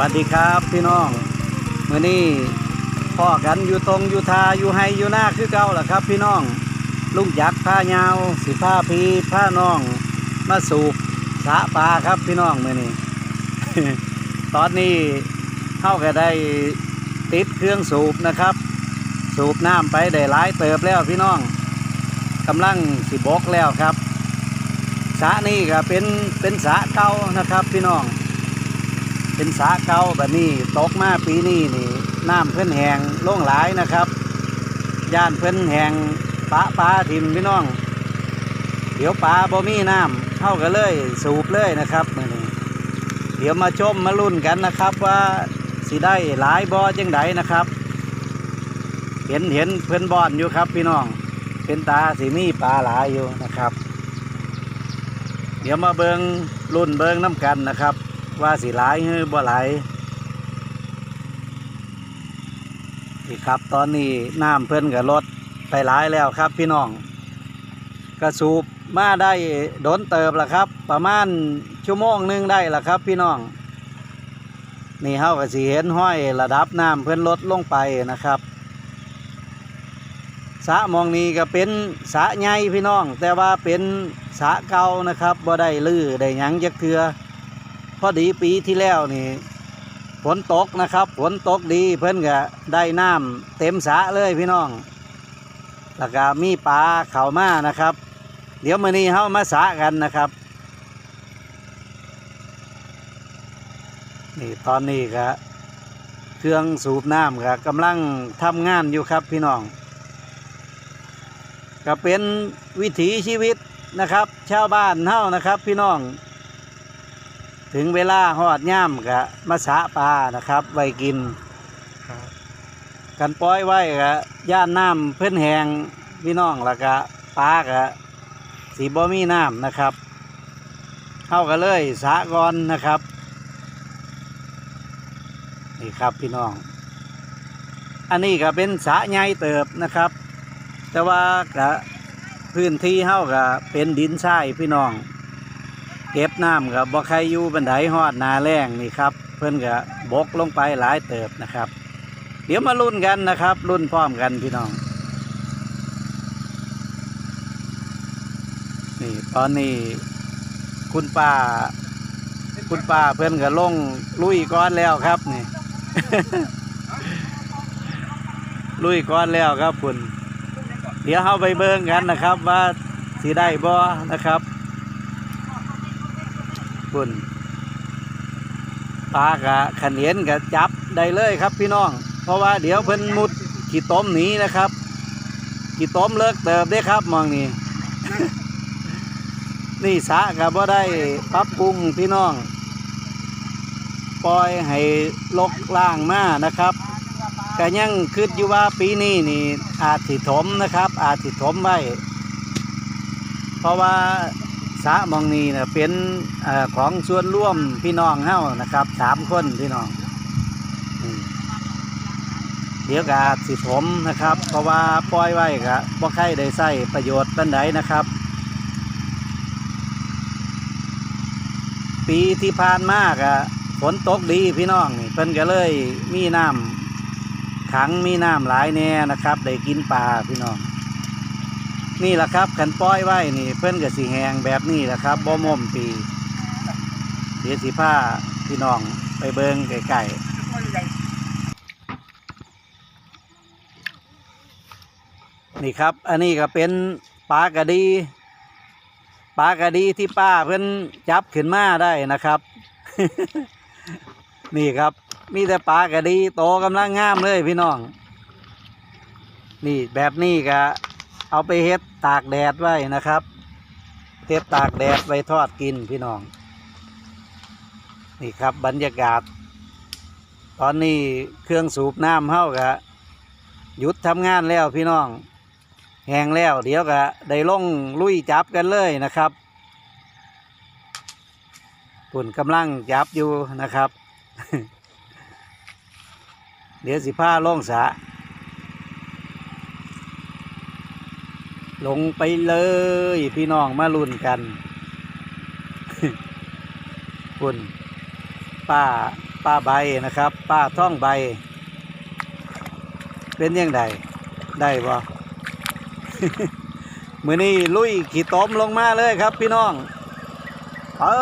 วัสดีครับพี่น้องมื้อนี้พ่อกันอยู่ตรงอยู่ทาอยู่ไฮอยู่หน้าคือเก่าแหละครับ พี่น้องลุงจักรผ้ายาว สิผ้าพีผ้าน้อง มาสูบสาปลาครับพี่น้องมื้อนี้ ตอนนี้เข้าก็ได้ติดเครื่องสูบนะครับ สูบน้ำไปได้หลายเติบแล้วพี่น้องกำลังสิบกแล้วครับสะนี่ก็เป็นเป็นสะเก่านะครับ พี่น้อง เป็นสาเก่าแบบนี้ตกมาปีนี้นี่น้ำเพิ่อนแหงล่งหลายนะครับ ย่านเพิ่อนแหงปลาปลาทิมพี่น้อง เดี๋ยวปลาบ่มีน้ำเข้ากันเลยสูบเลยนะครับมือนี้เดี๋ยวมาชมมาลุ้นกันนะครับว่าสิได้หลายบ่อจังไดนะครับ เห็นเห็นเพิ่อนบอนอยู่ครับพี่น้องเป็นตาสีมีปลาหลายอยู่นะครับ เดี๋ยวมาเบิงรุ่นเบิงน้ำกันนะครับ ว่าสิหลายหรือบ่หลายนี่ครับ ตอนนี้น้ำเพิ่นกับลดไปหลายแล้วครับพี่น้อง กระสูบมาได้โดนเติบละครับ ประมาณชั่วโมงหนึงได้ละครับ พี่น้อง นี่เฮาก็สิเห็นห้อยระดับน้ำเพิ่นลดลงไปนะครับสะมองนี้ก็เป็นสะใหญ่พี่น้อง แต่ว่าเป็นสะเก่านะครับบ่ได้ลื้อได้หยังจักเทือ พอดีปีที่แล้วนี่ฝนตกนะครับฝนตกดีเพิ่อนก็ได้น้ำเต็มสะเลยพี่น้องแล้วก็มีปลาเข่ามานะครับ เดี๋ยวมื้อนี้เฮามาสะกันนะครับนี่ตอนนี้ก็เครื่องสูบน้ำก็กำลังทำงานอยู่ครับพี่น้อง ก็เป็นวิถีชีวิตนะครับ ชาวบ้านเฮานะครับ พี่น้อง ถึงเวลาหอดย่ามกะมาสะปลานะครับไว้กินกันปล่อยไว้กะย่านน้ำเพิ่อนแหงพี่น้องแล้วก็ปลากะสีบ่มีน้ำนะครับเข้ากันเลยสะก่อนนะครับนี่ครับพี่น้อง อันนี้ก็เป็นสะใหญ่เติบนะครับ แต่ว่ากะพื้นที่เฮาก็เป็นดินทรายพี่น้อง เก็บน้ำกับบ่ใครอยู่บันไดฮอดนาแรงนี่ครับ เพื่อนก็บกลงไปหลายเติบนะครับ เดี๋ยวมาลุ้นกันนะครับรุ่นพร้อมกันพี่น้อง นี่ตอนนี้คุณป้า คุณป้าเพื่อนก็ลงลุยก้อนแล้วครับนี่ ลุยก้อนแล้วครับคุณ เดี๋ยวเราไปเบิ่งกันนะครับ ว่าสิได้บ่นะครับ คุณปลากะขันเห็นกะจับได้เลยครับพี่น้อง เพราะว่าเดี๋ยวเพิ่นมุดขี่ต้มหนีนะครับขี่ต้มเลิกเติบได้ครับมองนี่นี่สะกะบ่ได้ปรับปรุงพี่น้อง ปล่อยให้ลกล่างมานะครับก็ยังคิดอยู่ว่าปีนี้นี่อาจสิถมนะครับ อาจสิถมไว้เพราะว่า สะมองนีนะเป็นอของส่วนร่วมพี่น้องเฮานะครับสามคนพี่น้องเดี๋ยวกอาสิถมนะครับ เพราะว่าปล่อยไว้ก็บ่ใครได้ใส่ประโยชน์ปันใดนะครับ ปีที่ผ่านมากะฝนตกดีพี่น้องนี่เพิ่นก็เลยมีน้ำขังมีน้ำหลายแน่นะครับ ได้กินปลาพี่น้อง นี่แหละครับขันป้อยไว้นี่ เพิ่อนกับสีแหงแบบนี้แหละครับบ่ม่มปีเดี๋ยวสีผ้าพี่น้องไปเบิงไก่ๆนี่ครับ อันนี้ก็เป็นปลากระดีปลากระดีที่ป้าเพิ่อนจับขึ้นมาได้นะครับ นี่ครับ มีแต่ปลากระดีโตกำลังงามเลยพี่น้อง นี่แบบนี้ก็ เอาไปเฮ็ดตากแดดไว้นะครับเฮ็ดตากแดดไว้ทอดกินพี่น้อง นี่ครับบรรยากาศ ตอนนี้เครื่องสูบน้ำเฮากะหยุดทำงานแล้วพี่น้องแห้งแล้ว เดี๋ยวก็ได้ล่งลุยจับกันเลยนะครับปุ่นกำลังจับอยู่นะครับ เดี๋ยวสิผ้าล่งสะ ลงไปเลยพี่น้องมาลุ้นกันคุณป้าป้าใบนะครับ ป้าท่องใบ เป็นยังไงได้บ่มือนี้ลุยขี่ต้มลงมาเลยครับ พี่น้องเปิ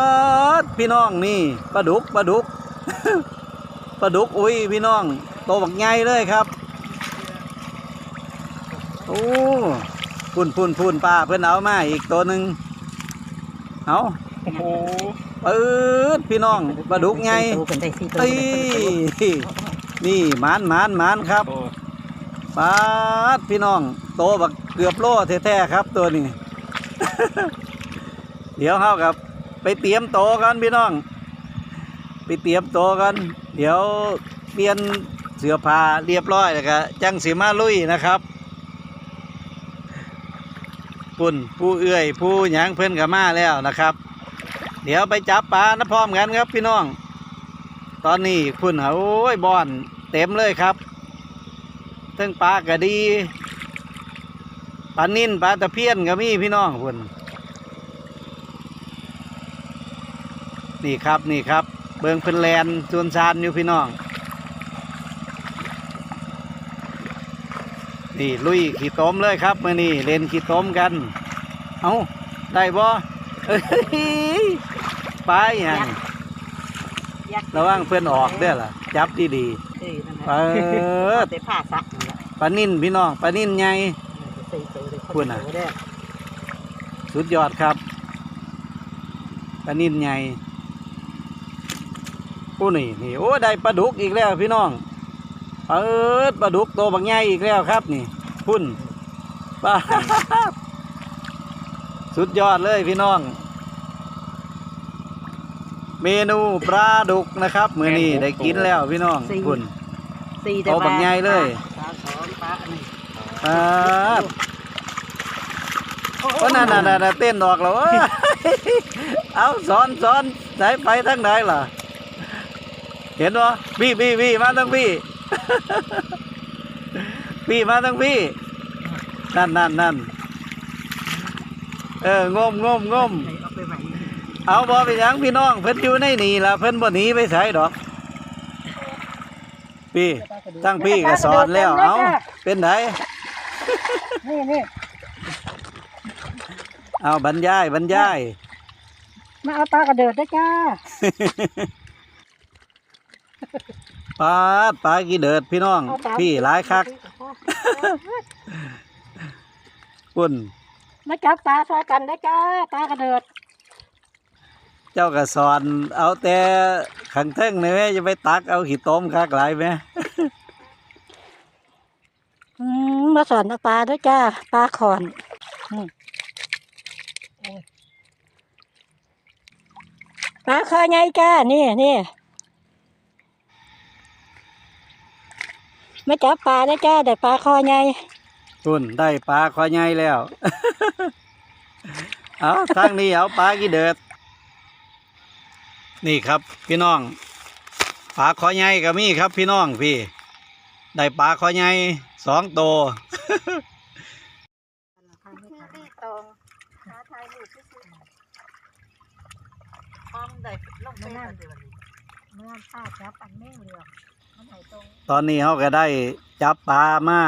ดพี่น้องนี่ปลาดุกปลาดุกปลาดุกอุ้ยพี่น้องโตบักใหญ่เลยครับโอ้ พุ่นพุ่นพุ่นป้าเพื่อนเอามาอีกตัวหนึ่งเอาโอ้โหเปิดพี่น้องปลาดุกไงตีนี่หมานหมานหมานครับปาดพี่น้อง โตบักเกือบโลแท้ๆครับตัวนี้ เดี๋ยวเข้ากับ ไปเตรียมโตกันพี่น้อง ไปเตรียมโตกัน เดี๋ยวเปลี่ยนเสื้อผ้าเรียบร้อยแล้วก็จังสีมาลุยนะครับ ปุ่นผู้เอื้อย ผู้หยังเพิ่อนกับมาแล้วนะครับ เดี๋ยวไปจับปลานะพร้อมกันครับพี่น้อง ตอนนี้คุณโอ้ยบอนเต็มเลยครับทั้งปลากระดีปลานิ่นปลาตะเพียนก็มีพี่น้องคุณนี่ครับนี่ครับ เบิงเพิ่นแลนจวนซานอยู่พี่น้อง นี่ลุยขี่ต้มเลยครับมื่อนี้เล่นขี่ต้มกัน เอาได้บ่เอ้ยไปอย่างยักษ์ระวังเพื่อนออกเด้อล่ะ จับดีเอ้ยนั่นๆแหเปิละดแต่ผ้าซักนั่นแหละปลานิ่นพี่น้องปลานิ่นใหญ่สี่ตัวเลยคุณน่ะตัวเด้อสุดยอดครับปลานิ่นใหญ่ผู้นี่นี่โอ้ได้ปลาดุกอีกแล้วพี่น้อง เปิดปลาดุกตัวบางใหญ่อีกแล้วครับ นี่พุ่นปลาสุดยอดเลยพี่น้อง เมนูปลาดุกนะครับมื้อนี้ได้กินแล้วพี่น้องพุ่นสี่โตบักใหญ่เลยปลาสองปลาอันนี้ปลาดโอ้นั่นน่ะน่ะเต้นออกแล้วเอ้ยเอาสอนสอนไหนไปทางไหนล่ะ เห็นบ่พี่พี่พี่มาทางพี่ พี่มาทางพี่ นั่นนั่นนั่นเอองมงมงมเอาไปไว้เอาบ่ไปหยังพี่น้องเพิ่นอยู่ในนี่ล่ะเพิ่นบ่หนีไปไสดอก พี่ตั้งพี่ก็สอนแล้วเอาเป็นไดนี่นี่เอาบรรยายบรรยาย มาเอาปลากระเดิดได้จ้า ปลาดปลากี่เดิดพี่น้องเอาปลาพี่หลายคักปุ่นมาจับปลาซอยกันได้จ้าปลากระเดิด เจ้าก็สอนเอาแต่ขังเท่งนี่แม่จะไปตักเอาขี้ต้มคักหลายไหมอืมมาสอนเอาปลาด้วยจ้าปลาขอนอืมโอ้ยปลาคอใหญ่จ้านี่นี่ มาจับปลาได้จ้าได้ปลาคอใหญ่ปุ่นได้ปลาคอใหญ่แล้ว เอาทางนี้เอาปลากี่เดิดนี่ครับพี่น้องปลาคอใหญ่ก็มีครับพี่น้องพี่ ได้ปลาคอใหญ่สองตัวรีตองหาทายลูกที่สุดพร้อมได้ลงเฟซเดือนเมื่อป้าจับปันแม่งเรือมันไหนตรง ตอนนี้เขาก็ได้จับปลามา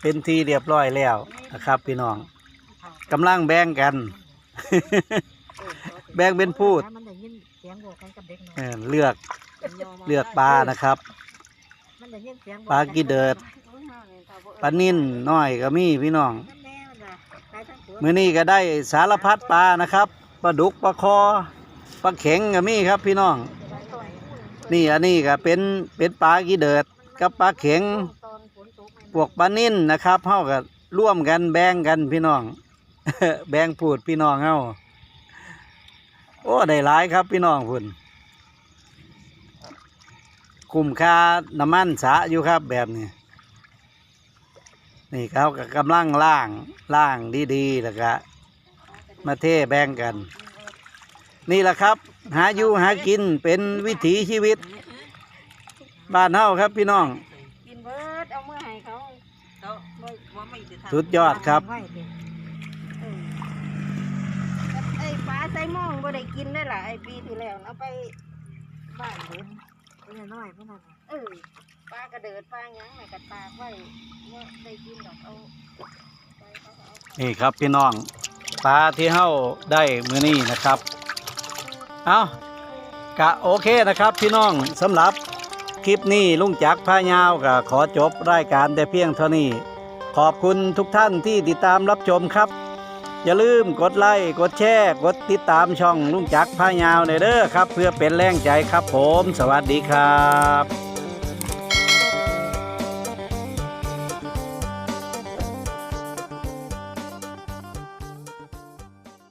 เป็นที่เรียบร้อยแล้วนะครับ พี่น้องกำลังแบ่งกัน แบ่งเป็นพูดเลือกเลือกปลานะครับปลากี่เดิดปลานิ่นน้อยก็มีพี่น้องมันแน่มันว่ะไปทั้งตัวมื้อนี้ก็ได้สารพัดปลานะครับปลาดุกปลาคอปลาเข็งก็มีครับพี่น้อง นี่อันนี้ก็เป็นเป็นปลากีเดิดกับปลาเข็งตอนฝนตกมันพวกปลานิ่นนะครับเฮาก็ร่วมกันแบ่งกันพี่น้อง แบ่งพูดพี่น้องเฮาโอ้ได้หลายครับพี่น้องพุ่นคุ้มค่าน้ำมันสะอยู่ครับแบบนี้ นี่เขาก็กำลังล่างล่างดีๆแล้วก็มาเทแบ่งกัน นี่แหละครับ หาอยู่หากินเป็นวิถีชีวิต บ้านเฮาครับพี่น้อง กินเบิดเอามือให้เขาเขาบ่ว่าไม่ได้ทำสุดยอดครับ ไว้ดิเออไอ้ปลาไซมองบ่ได้กินได้ล่ะไอ้ปีที่แล้วเอาไปบ้านเด็กน้อยๆพวกนั้นน่ะเออปลากระเดิดปลาหยังแม่กัดปลากไว้ว่าได้กินดอกเอาไปเขาก็เอา นี่ครับพี่น้องปลาที่เฮาได้มื้อนี้นะครับ เอากะโอเคนะครับพี่น้องสำหรับคลิปนี้ลุงจักรพายาวกะขอจบรายการแต่เพียงเท่านี้ ขอบคุณทุกท่านที่ติดตามรับชมครับ อย่าลืมกดไลค์กดแชร์กดติดตามช่องลุงจักรพายาวในเด้อครับ เพื่อเป็นแรงใจครับผม สวัสดีครับ